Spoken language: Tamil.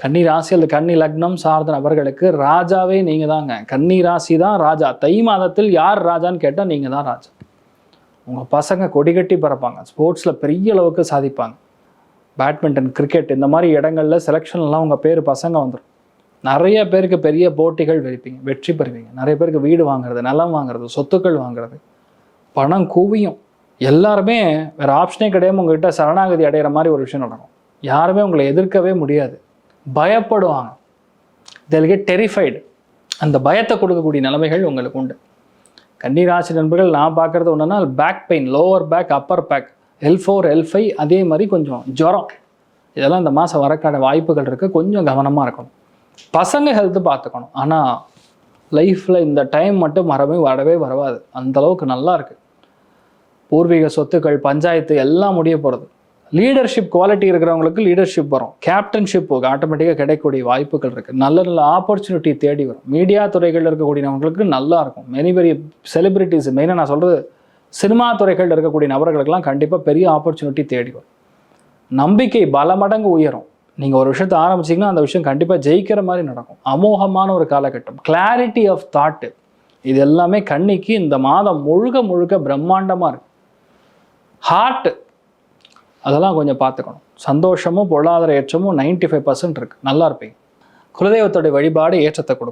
கன்னி ராசி அல்லது கன்னி லக்னம் சார்ந்த நபர்களுக்கு ராஜாவே நீங்கள் தாங்க. கன்னி ராசி தான் ராஜா. தை மாதத்தில் யார் ராஜான்னு கேட்டால் நீங்கள் தான் ராஜா. உங்கள் பசங்க கொடிகட்டி பறப்பாங்க. ஸ்போர்ட்ஸில் பெரிய அளவுக்கு சாதிப்பாங்க. பேட்மிண்டன் கிரிக்கெட் இந்த மாதிரி இடங்கள்ல செலெக்ஷன்லாம் உங்கள் பேர் பசங்க வந்துடும் நிறைய பேருக்கு பெரிய போட்டிகள் வைப்பீங்க வெற்றி பெறுவீங்க. நிறைய பேருக்கு வீடு வாங்குறது நிலம் வாங்குறது சொத்துக்கள் வாங்குறது. பணம் குவியும். எல்லாருமே வேறு ஆப்ஷனே கிடையாமல் உங்ககிட்ட சரணாகதி அடைகிற மாதிரி ஒரு விஷயம் நடக்கும். யாருமே உங்களை எதிர்க்கவே முடியாது. பயப்படுவாங்க. They'll டெரிஃபைடு அந்த பயத்தை கொடுக்கக்கூடிய நிலைமைகள் உங்களுக்கு உண்டு. கன்னிராசி நண்பர்கள் நான் பார்க்குறது ஒன்றுனா back pain lower back upper back L four L five அதே மாதிரி கொஞ்சம் ஜுரம். இதெல்லாம் இந்த மாதம் வரக்கான வாய்ப்புகள் இருக்குது கொஞ்சம் கவனமாக இருக்கணும். பசங்க ஹெல்த்து பார்த்துக்கணும். ஆனால் லைஃப்பில் இந்த டைம் மட்டும் வரவே வரவே வரவாது அந்த அளவுக்கு நல்லா இருக்குது பூர்வீக சொத்துக்கள் பஞ்சாயத்து எல்லாம் முடிய போகிறது லீடர்ஷிப் குவாலிட்டி இருக்கிறவங்களுக்கு லீடர்ஷிப் வரும். கேப்டன்ஷிப் ஆட்டோமேட்டிக்காக கிடைக்கக்கூடிய வாய்ப்புகள் இருக்குது நல்ல நல்ல ஆப்பர்ச்சுனிட்டி தேடி வரும். மீடியா துறைகளில் இருக்கக்கூடியவங்களுக்கு நல்லா இருக்கும். மெனி பெரிய செலிபிரிட்டிஸ் மெயினாக நான் சொல்கிறது சினிமா துறைகளில் இருக்கக்கூடிய நபர்களுக்கெல்லாம் கண்டிப்பாக பெரிய ஆப்பர்ச்சுனிட்டி தேடி வரும். நம்பிக்கை பல மடங்கு உயரும். நீங்கள் ஒரு விஷயத்தை ஆரம்பிச்சீங்கன்னா அந்த விஷயம் கண்டிப்பாக ஜெயிக்கிற மாதிரி நடக்கும். அமோகமான ஒரு காலகட்டம். கிளாரிட்டி ஆஃப் தாட்டு இது எல்லாமே கண்ணிக்கு இந்த மாதம் முழுக்க முழுக்க பிரம்மாண்டமாக இருக்குது ஹார்ட் அதெல்லாம் கொஞ்சம் பார்த்துக்கணும். சந்தோஷமும் பொருளாதார ஏற்றமும் 95% ஃபைவ் பர்சன்ட் இருக்குது நல்லா இருப்பீங்க. குலதெய்வத்துடைய வழிபாடு ஏற்றத்தை கொடுக்கும்.